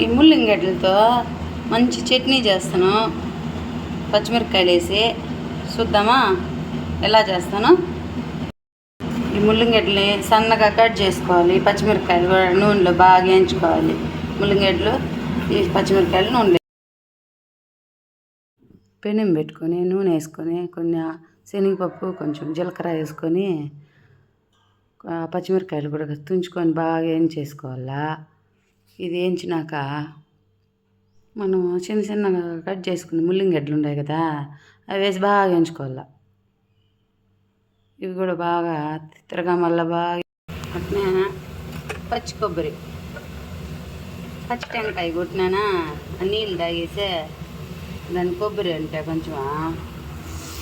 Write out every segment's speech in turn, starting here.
ఈ ముల్లింగడ్డలతో మంచి చట్నీ చేస్తాను. పచ్చిమిరపకాయలు వేసి చూద్దామా? ఎలా చేస్తాను? ఈ ముల్లింగడ్డని సన్నగా కట్ చేసుకోవాలి. పచ్చిమిరపకాయలు కూడా నూనెలో బాగా వేయించుకోవాలి. ముల్లింగడ్డలు ఈ పచ్చిమిరపకాయలు నూనె పెనం పెట్టుకొని నూనె వేసుకొని కొన్ని శనగపప్పు కొంచెం జీలకర్ర వేసుకొని పచ్చిమిరకాయలు పచ్చిమిరపకాయలు కూడా తుంచుకొని బాగా వేయించేసుకోవాలా? ఇది వేయించినాక మనం చిన్న చిన్నగా కట్ చేసుకుని ముల్లింగడ్డలు ఉన్నాయి కదా అవి వేసి బాగా వేయించుకోవాలా ఇవి కూడా బాగా తిరగా మళ్ళీ బాగా అట్నే పచ్చి కొబ్బరి. పచ్చి టెంకాయ కొట్టినానా ఆ నీళ్ళు తాగేసే దాని కొబ్బరి అంటే కొంచెం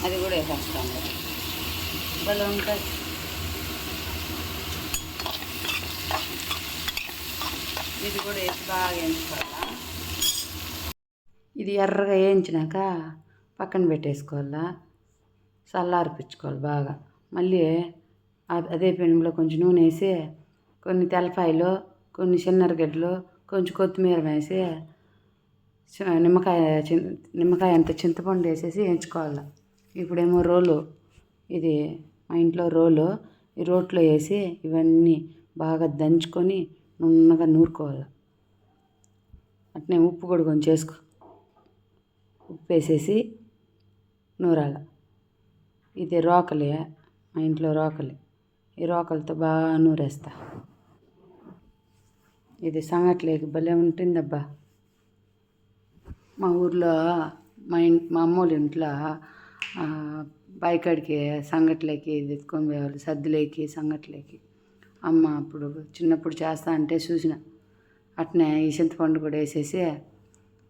అది కూడా వేసేస్తాను. భలే ఉంటుంది. ఇది కూడా వేసి బాగా వేయించుకోవాలా ఇది ఎర్రగా వేయించినాక పక్కన పెట్టేసుకోవాలా? చల్లారిపించుకోవాలి బాగా. మళ్ళీ అదే పెనంలో కొంచెం నూనె వేసి కొన్ని తెల్లపాయలు కొన్ని చిన్నరగడ్డలు కొంచెం కొత్తిమీర వేసి నిమ్మకాయ నిమ్మకాయ అంత చింతపండు వేసేసి వేయించుకోవాలి ఇప్పుడేమో రోలు. ఇది మా ఇంట్లో రోలు. ఈ రోట్లో వేసి ఇవన్నీ బాగా దంచుకొని నున్నగా నూరుకోవాలి? అట్నే ఉప్పు కూడా కొంచెం ఉప్పు వేసేసి నూరాల. ఇది రోకలే మా ఇంట్లో రోకలి. ఈ రోకలతో బాగా నూరేస్తా. ఇది సంగట్లేకి భలే ఉంటుందబ్బా. మా ఊర్లో మా ఇంట్ మా అమ్మోళ్ళ ఇంట్లో ఆ, బాయికాడికి సంగట్లేకి ఇది ఎత్తుకొని పోయేవాళ్ళు సద్దులేకి సంగట్లేకి. అమ్మ అప్పుడు చిన్నప్పుడు చేస్తా అంటే చూసిన. అట్నే ఈ చింతపండు కూడా వేసేసి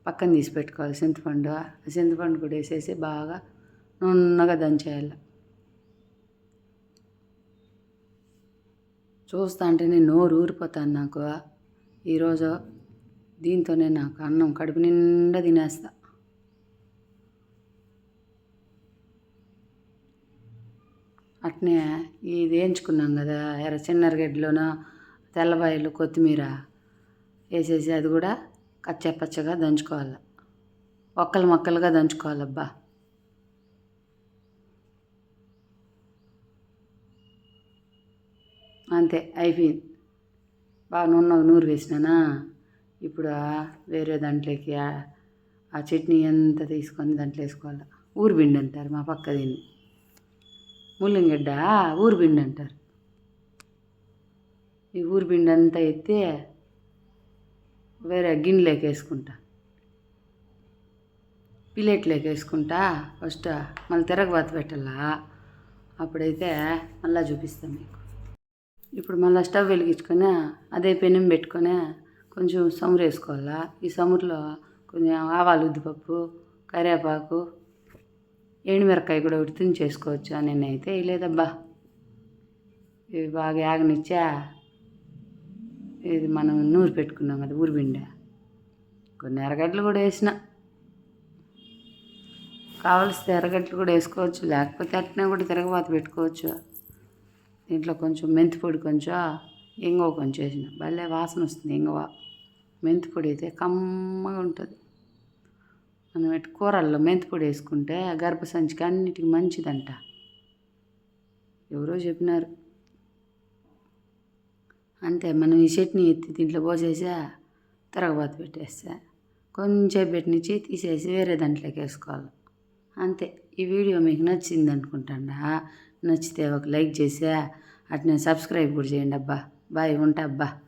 పక్కన తీసి పెట్టుకోవాలి చింతపండు. ఆ చింతపండు కూడా వేసేసి బాగా నున్నగా దంచేయాలి. చూస్తా అంటే నేను నోరు ఊరిపోతాను నాకు. ఈరోజు దీంతోనే నాకు అన్నం కడుపు నిండా తినేస్తా. అట్నే ఇది వేయించుకున్నాం కదా ఎర్ర చిన్నరగడ్డలోనూ తెల్లబాయలు కొత్తిమీర వేసేసి అది కూడా కచ్చా పచ్చగా దంచుకోవాలి. ఒక్కలు మొక్కలుగా దంచుకోవాలబ్బా. అంతే అయిపోయింది. బాగా నూనె నూరు వేసినానా? ఇప్పుడు వేరే దాంట్లోకి ఆ చట్నీ ఎంత తీసుకొని దాంట్లో వేసుకోవాలి? ఊరు పిండి అంటారు మా పక్క దీన్ని. ముల్లంగడ్డ ఊరుబిండి అంటారు. ఈ ఊరుబిండి అంతా ఎత్తి వేరే గిన్నెలోకి వేసుకుంటా. ప్లేట్లోకి వేసుకుంటా ఫస్ట్ మళ్ళీ తిరగబాత పెట్టాలా? అప్పుడైతే మళ్ళీ చూపిస్తాను మీకు. ఇప్పుడు మళ్ళీ స్టవ్ వెలిగించుకొని అదే పెనం పెట్టుకొని కొంచెం సమురు వేసుకోవాలా? ఈ సమురులో కొంచెం ఆవాలు ఉద్దిపప్పు కరివేపాకు ఎండుమిరకాయ కూడా ఒకటి తుంచి చేసుకోవచ్చు? నేనైతే లేదబ్బా ఇవి బాగా యాగనిచ్చా ఇది మనం నూరు పెట్టుకున్నాం కదా ఊరిబిండ కొన్ని ఎర్రగడ్డలు కూడా వేసిన. కావలసిన ఎర్రగడ్డలు కూడా వేసుకోవచ్చు లేకపోతే అట్నే కూడా తిరగబాత పెట్టుకోవచ్చు. దీంట్లో కొంచెం మెంతి పొడి కొంచెం ఇంగువ కొంచెం వేసిన. భలే వాసన వస్తుంది ఇంగువ. మెంతి పొడి అయితే కమ్మగా ఉంటుంది. మనం ఇటు కూరల్లో మెంతి పొడి వేసుకుంటే గర్భసంచికి అన్నిటికి మంచిదంట. ఎవరో చెప్పినారు. అంతే మనం ఈ చట్నీ ఎత్తి దీంట్లో పోసేసా తిరగబాత పెట్టేస్తా. కొంచెం పెట్టినిచ్చి తీసేసి వేరే దాంట్లోకి వేసుకోవాలి. అంతే ఈ వీడియో మీకు నచ్చింది అనుకుంటాండా? నచ్చితే ఒక లైక్ చేసా అట్నే సబ్స్క్రైబ్ కూడా చేయండి అబ్బా. బాయ్ ఉంటా అబ్బా.